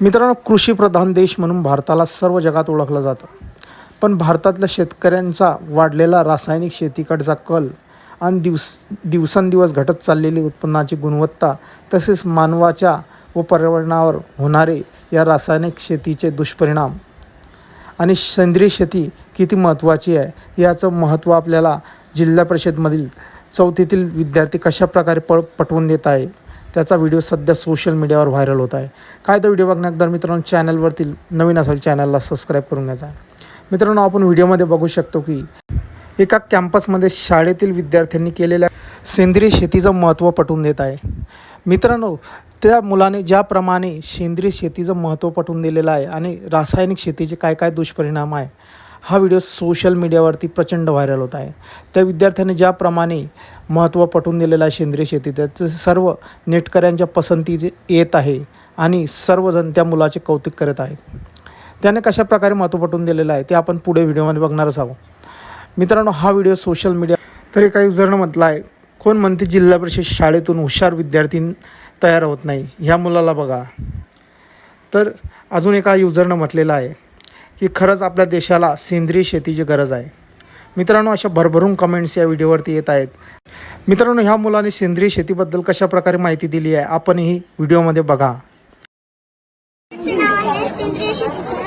मित्रांनो कृषीप्रधान देश म्हणून भारताला सर्व जगात ओळखलं जातं. पण भारतातल्या शेतकऱ्यांचा वाढलेला रासायनिक शेतीकडचा कल आणि दिवस दिवसेंदिवस घटत चाललेली उत्पन्नाची गुणवत्ता तसेच मानवाच्या व पर्यावरणावर होणारे या रासायनिक शेतीचे दुष्परिणाम आणि सेंद्रिय शेती किती महत्त्वाची आहे याचं महत्त्व आपल्याला जिल्हा परिषदमधील चौथीतील विद्यार्थी कशा प्रकारे प पटवून देत आहे त्याचा व्हिडिओ सध्या सोशल मीडियावर व्हायरल होत आहे. काय तो व्हिडिओ बघण्याकदर मित्रांनो चॅनलवरती नवीन असेल चॅनलला सबस्क्राईब करून घ्यायचा मित्रांनो आपण व्हिडिओमध्ये बघू शकतो की एका कॅम्पसमध्ये शाळेतील विद्यार्थ्यांनी केलेल्या सेंद्रिय शेतीचं महत्त्व पटवून देत आहे. मित्रांनो त्या मुलाने ज्याप्रमाणे सेंद्रिय शेतीचं महत्त्व पटवून दिलेलं आहे आणि रासायनिक शेतीचे काय काय दुष्परिणाम आहे हा व्हिडिओ सोशल मीडियावरती प्रचंड व्हायरल होत आहे. त्या विद्यार्थ्यांनी ज्याप्रमाणे महत्त्व पटवून दिलेलं आहे सेंद्रिय शेती त्याचं सर्व नेटकऱ्यांच्या पसंती येत आहे आणि सर्वजण त्या मुलाचे कौतुक करत आहेत. त्याने कशा प्रकारे महत्त्व पटवून दिलेलं आहे ते आपण पुढे व्हिडिओमध्ये बघणारच आहोत. मित्रांनो हा व्हिडिओ सोशल मीडिया तरी काही युजरनं म्हटलं आहे कोण म्हणते जिल्हा परिषद शाळेतून हुशार विद्यार्थी तयार होत नाही ह्या मुलाला बघा. तर अजून एका युजरनं म्हटलेलं आहे ही खरंच आपल्या देशाला सेंद्रिय शेतीची गरज आहे. मित्रांनो अशा भरभरून कमेंट्स या व्हिडिओवरती येत आहेत. मित्रांनो ह्या मुलाने सेंद्रिय शेतीबद्दल कशा प्रकारे माहिती दिली आहे आपण ही व्हिडिओमध्ये बघा. सेंद्रिय शेती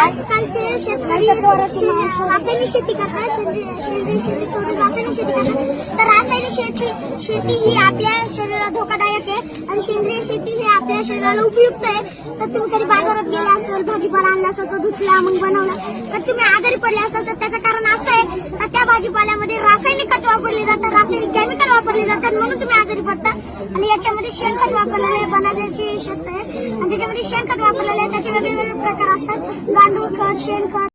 आजकालचे शेतकरी रासायनिक शेती करतात सेंद्रिय शेती सोडून रासायनिक शेती करतात तर रासायनिक शेती शेती ही आपल्या शरीराला धोकादायक आहे आणि सेंद्रिय शेती ही आपल्या शरीराला उपयुक्त आहे. तर तुम्ही कधी बाजारात गेला असेल भाजीपाला आणला असेल तो धुतला मग बनवला. तर तुम्ही आजारी पडले असाल तर त्याचं कारण असं आहे का त्या भाजीपाल्यामध्ये रासायनिक वापरले जातात रासायनिक केमिकल वापरले जातात म्हणून तुम्ही आजारी पडता. आणि याच्यामध्ये शेणखत वापरलेलं आहे बनावण्याची शेत आहे. आणि त्याच्यामध्ये शेणखत वापरलेलं आहे त्याचे वेगवेगळे प्रकार असतात. गांडूळ खत शेणखत.